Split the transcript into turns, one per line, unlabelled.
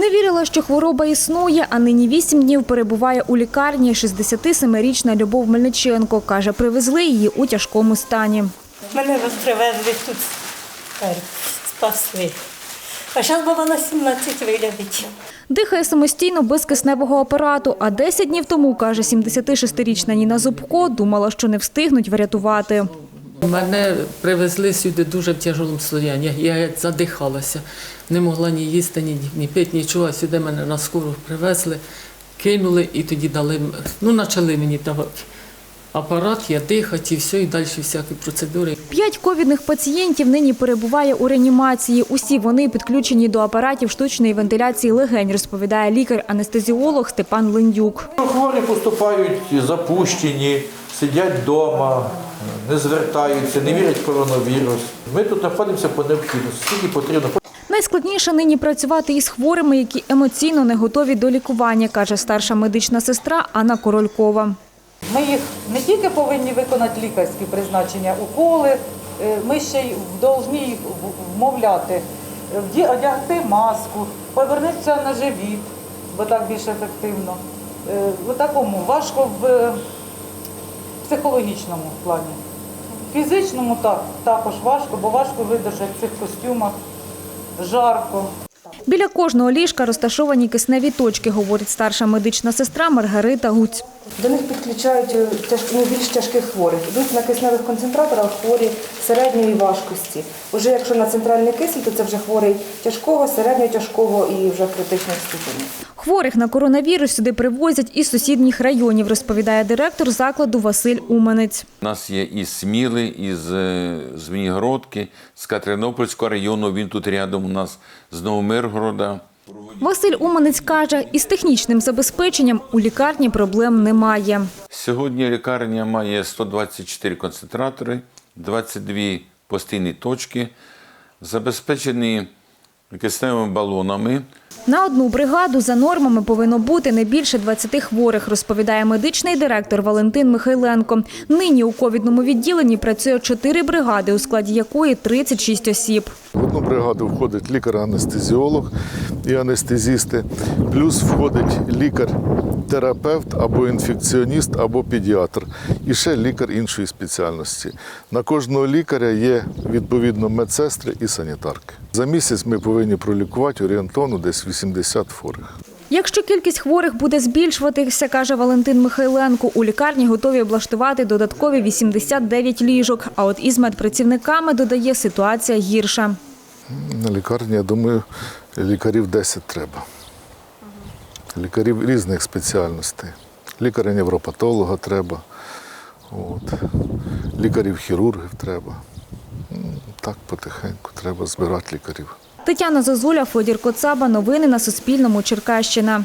Не вірила, що хвороба існує, а нині вісім днів перебуває у лікарні 67-річна Любов Мельниченко. Каже, привезли її у тяжкому стані.
Мене вас привезли тут спасли. А зараз баба на 17 вилявить.
Дихає самостійно без кисневого апарату, а 10 днів тому, каже 76-річна Ніна Зубко, думала, що не встигнуть врятувати.
Мене привезли сюди дуже в тяжкому стані. Я задихалася, не могла ні їсти, ні, ні пити, нічого. Сюди мене на скору привезли, кинули і тоді дали, ну, почали мені давати апарат, я дихати і все, і далі всякі процедури.
П'ять ковідних пацієнтів нині перебуває у реанімації. Усі вони підключені до апаратів штучної вентиляції легень, розповідає лікар-анестезіолог Степан Лендюк.
Хворі поступають запущені, сидять вдома, не звертаються, не вірять в коронавірус. Ми тут знаходимося по необхідності, скільки потрібно.
Найскладніше нині працювати із хворими, які емоційно не готові до лікування, каже старша медична сестра Анна Королькова.
Ми їх не тільки повинні виконати лікарські призначення, уколи, е, ми ще й повинні їх вмовляти, одягти маску, повернутися на живіт, бо так більш ефективно. Е, В такому важко в е, психологічному плані. Фізичному так, також важко, бо важко видержати в цих костюмах, жарко.
Біля кожного ліжка розташовані кисневі точки, говорить старша медична сестра Маргарита Гуць.
До них підключають е, тяж- ну, більш тяжких хворих. Йдуть на кисневих концентраторах хворі середньої важкості. Уже якщо на центральний кисень, то це вже хворий тяжкого, середньо тяжкого і вже критичних ступенів.
Хворих на коронавірус сюди привозять із сусідніх районів, розповідає директор закладу Василь Уманець.
У нас є із Сміли, із е, Звенігородки, з Катеринопольського району. Він тут рядом у нас з Новомиргорода.
Василь Уманець каже, із технічним забезпеченням у лікарні проблем немає.
Сьогодні лікарня має 124 концентратори, 22 постійні точки, забезпечені кисневими балонами.
На одну бригаду за нормами повинно бути не більше 20 хворих, розповідає медичний директор Валентин Михайленко. Нині у ковідному відділенні працює чотири бригади, у складі якої 36 осіб.
В одну бригаду входить лікар-анестезіолог і анестезісти, плюс входить лікар-терапевт або інфекціоніст, або педіатр, і ще лікар іншої спеціальності. На кожного лікаря є відповідно медсестри і санітарки. За місяць ми повинні пролікувати орієнтовно десь 80 хворих.
Якщо кількість хворих буде збільшуватися, каже Валентин Михайленко, у лікарні готові облаштувати додаткові 89 ліжок. А от із медпрацівниками, додає, ситуація гірша.
На лікарні, я думаю, лікарів 10 треба. Лікарів різних спеціальностей. Лікаря-невропатолога треба, от. лікарів-хірургів треба. Так потихеньку треба збирати лікарів.
Тетяна Зозуля, Федір Коцаба. Новини на Суспільному. Черкащина.